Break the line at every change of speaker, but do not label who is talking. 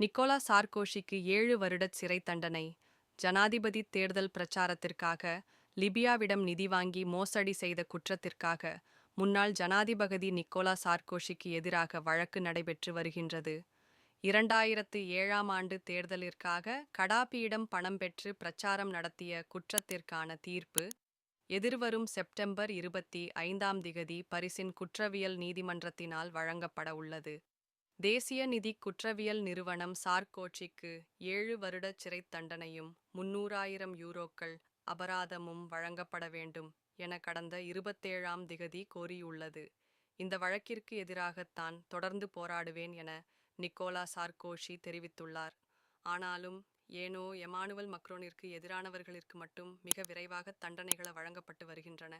Nicolas சார்கோஷிக்கு ஏழு வருட சிறை தண்டனை. ஜனாதிபதி தேர்தல் பிரச்சாரத்திற்காக லிபியாவிடம் நிதி வாங்கி மோசடி செய்த குற்றத்திற்காக முன்னாள் ஜனாதிபதி நிக்கோலா சார்கோஷிக்கு எதிராக வழக்கு நடைபெற்று வருகின்றது. இரண்டாயிரத்து ஏழாம் ஆண்டு தேர்தலிற்காக கடாபியிடம் பணம் பெற்று பிரச்சாரம் நடத்திய குற்றத்திற்கான தீர்ப்பு எதிர்வரும் செப்டம்பர் இருபத்தி ஐந்தாம் திகதி பரிசின் குற்றவியல் நீதிமன்றத்தினால் வழங்கப்பட உள்ளது. தேசிய நிதி குற்றவியல் நிறுவனம் சார்கோச்சிக்கு ஏழு வருட சிறைத் தண்டனையும் முன்னூறாயிரம் யூரோக்கள் அபராதமும் வழங்கப்பட வேண்டும் என கடந்த இருபத்தேழாம் திகதி கோரியுள்ளது. இந்த வழக்கிற்கு எதிராகத்தான் தொடர்ந்து போராடுவேன் என நிக்கோலா சார்கோஷி தெரிவித்துள்ளார். ஆனாலும் ஏனோ எமானுவல் மக்ரோனிற்கு எதிரானவர்களிற்கு மட்டும் மிக விரைவாக தண்டனைகள் வழங்கப்பட்டு வருகின்றன.